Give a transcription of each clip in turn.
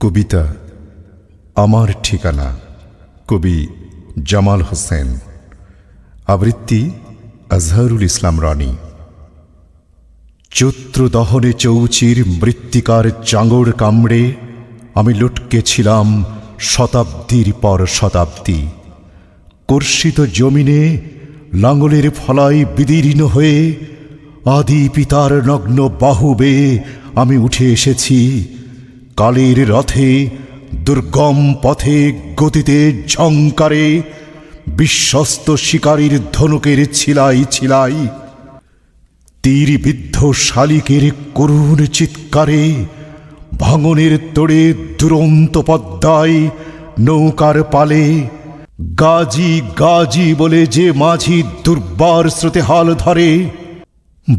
কবিতা আমার ঠিকানা, কবি জামাল হোসেন। আবৃত্তি আজহারুল ইসলাম রানী। চৈত্র দহনে চৌচির মৃত্তিকার চাঙড় কামড়ে আমি লটকে ছিলাম শতাব্দীর পর শতাব্দী। কর্ষিত জমিনে লাঙ্গলের ফলাই বিদীর্ণ হয়ে আদি পিতার নগ্ন বাহু বেয়ে আমি উঠে এসেছি কালের রথে দুর্গম পথে গতিতে ঝঙ্কারে বিশ্বস্ত শিকারীর ধনুকের ছিলাই ছিলাই তীর বিদ্ধ শালিকের করুণ চিৎকারে ভাঙনের তোড়ে দুরন্ত পদ্মায় নৌকার পালে গাজি গাজি বলে যে মাঝি দুর্বার স্রোতে হাল ধরে,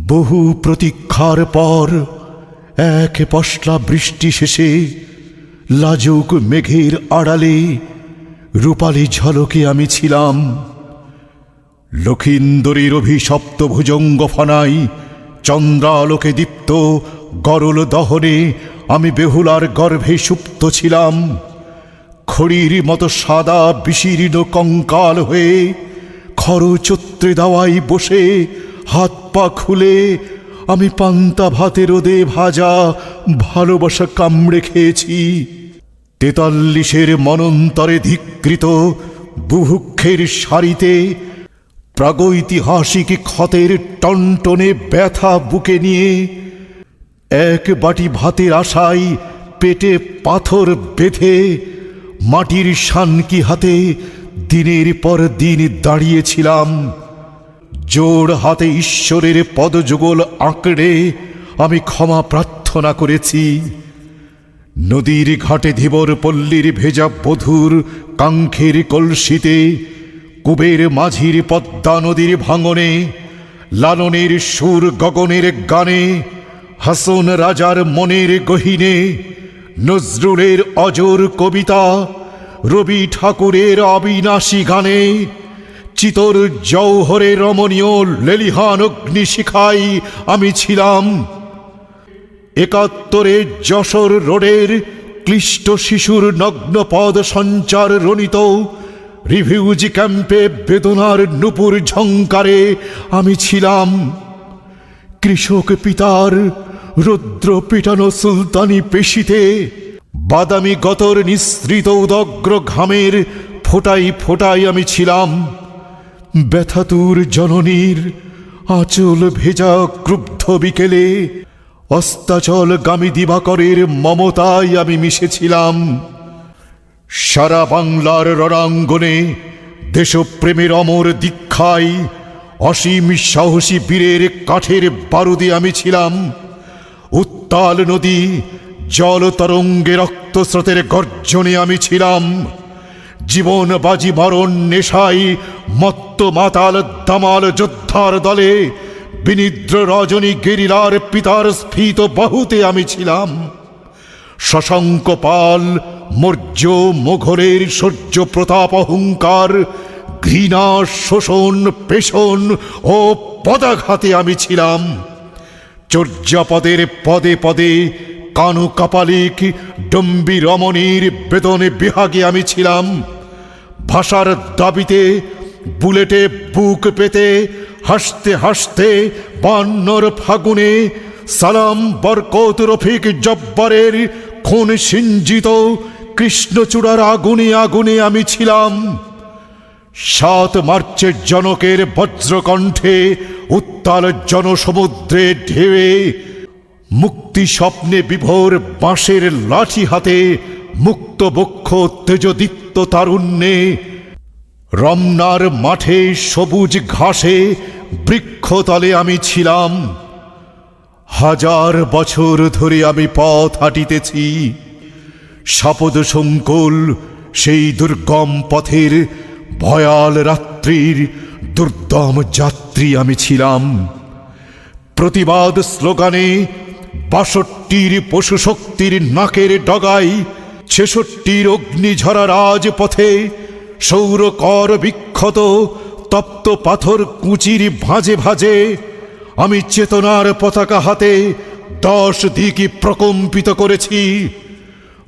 বহু প্রতীক্ষার পর এক পশলা বৃষ্টি শেষে লাজুক মেঘের আড়ালে রূপালি ঝলকে আমি ছিলাম। লক্ষিন্দরীর অভিশপ্ত ভুজঙ্গ ফনাই চন্দ্রালোকে দীপ্ত গরল দহনে আমি বেহুলার গর্ভে সুপ্ত ছিলাম। খড়ির মতো সাদা বিশীর্ণ কঙ্কাল হয়ে খরচত্রে দাওয়াই বসে হাত পা খুলে আমি পান্তা ভাতে রোদে ভাজা ভালোবাসা কামড়ে খেয়েছি। তেতাল্লিশের মনন্তরে ধিকৃত বুভুক্ষের সারিতে প্রাগৈতিহাসিক ক্ষতের টনটনে ব্যথা বুকে নিয়ে এক বাটি ভাতের আশায় পেটে পাথর বেঁধে মাটির শানকি হাতে দিনের পর দিন দাঁড়িয়েছিলাম। জোড় হাতে ঈশ্বরের পদযুগল আঁকড়ে আমি ক্ষমা প্রার্থনা করেছি। নদীর ঘাটে ধীবর পল্লীর ভেজা বধুর কাঙ্ক্ষের কলসিতে, কুবের মাঝির পদ্মা নদীর ভাঙনে, লালনের সুর গগনের গানে, হাসন রাজার মনের গহিনে, নজরুলের অজর কবিতা, রবি ঠাকুরের অবিনাশী গানে চিতর জৌহরে রমণীয় লেলিহান অগ্নিশিখাই আমি ছিলাম একাত্তরে যশোর রোডের ক্লিষ্ট শিশুর নগ্নপদ সঞ্চার রণিত। রিভিউজ ক্যাম্পে বেদনার নুপুর ঝঙ্কারে আমি ছিলাম। কৃষক পিতার রুদ্র পিটানো সুলতানি পেশিতে বাদামি গতর নিঃসৃত উদগ্র ঘামের ফোটাই ফোটাই আমি ছিলাম। ব্যথাতুর জননীর আঁচল ভেজা ক্রুব্ধ বিকেলে অস্তাচল গামী দিবাকরের মমতায় আমি মিশেছিলাম। সারা বাংলার রণাঙ্গনে দেশপ্রেমের অমর দীক্ষায় অসীম সাহসী বীরের কাঠের বারুদে আমি ছিলাম। উত্তাল নদী জল তরঙ্গে রক্তস্রোতের গর্জনে আমি ছিলাম। জীবন বাজি মরণ নেশাই, মত্ত মাতাল দামাল যোদ্ধার দলে, বিনিদ্র রজনী গেরিলার পিতার স্ফীত বাহুতে আমি ছিলাম। শশাঙ্ক পাল, মৌর্য মোঘলের সূর্য প্রতাপ অহংকার, ঘৃণা শোষণ, পেষণ ও পদাঘাতে আমি ছিলাম। চর্যাপদের পদে পদে কানু কাপালিক ডম্বি রমণীর বেদনে বিহাগে আমি ছিলাম। ভাষার দাবিতে, বুলেটে বুক পেতে, হাসতে হাসতে বান্নর ফাগুনে সালাম বরকত রফিক জব্বারের খুন সিঞ্জিত কৃষ্ণচূড়ার আগুনে আগুনে আমি ছিলাম। সাত মার্চের জনকের বজ্রকণ্ঠে উত্তাল জনসমুদ্রে ঢেউয়ে মুক্তি স্বপ্নে বিভোর বাঁশের লাঠি হাতে, মুক্ত বক্ষ তেজদীপ্ত তারুণ্যে। রমনার মাঠে সবুজ ঘাসে বৃক্ষতলে আমি ছিলাম। হাজার বছর ধরে আমি পথ হাঁটিতেছি। শপদ সংকুল সেই দুর্গম পথের ভয়াল রাত্রির দুর্দম যাত্রী আমি ছিলাম। প্রতিবাদ স্লোগানে বাষট্টির পশু শক্তির নাকের ডগায় ছেষট্টির অগ্নিঝরা রাজপথে সৌরকর বিক্ষত তপ্ত পাথর কুচির ভাঁজে ভাঁজে, আমি চেতনার পতাকা হাতে দশ দিকই প্রকম্পিত করেছি।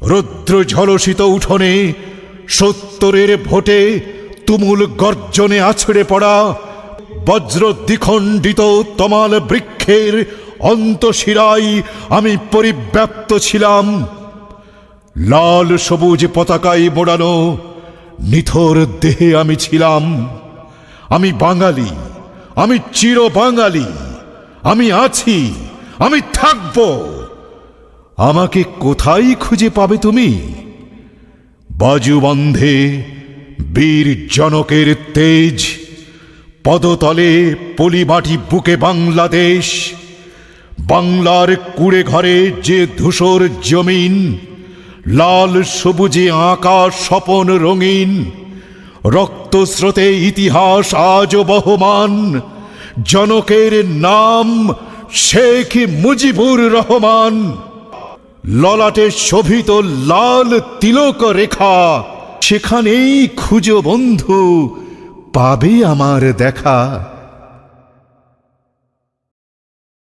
রুদ্র ঝলসিত উঠোনে সত্তরের ভোটে তুমুল গর্জনে আছড়ে পড়া বজ্র দ্বিখণ্ডিত তমাল বৃক্ষের অন্তশিরায় আমি পরিব্যাপ্ত ছিলাম। লাল সবুজ পতাকায় মোড়ানো নিথর দেহে আমি ছিলাম। আমি বাঙালি, আমি চির বাঙালি, আমি আছি, আমি থাকব। আমাকে কোথায় খুঁজে পাবে তুমি? বাজুবন্ধে বীর জনকের তেজ, পদতলে পলিমাটি বুকে বাংলাদেশ। বাংলার কুড়ে ঘরে যে ধূসর জমিন, লাল সবুজে আঁকা স্বপন রঙিন, রক্তস্রোতে ইতিহাস আজ বহমান, জনকের নাম শেখ মুজিবুর রহমান। ললাটে শোভিত লাল তিলক রেখা, সেখানেই খুঁজো বন্ধু পাবে আমার দেখা।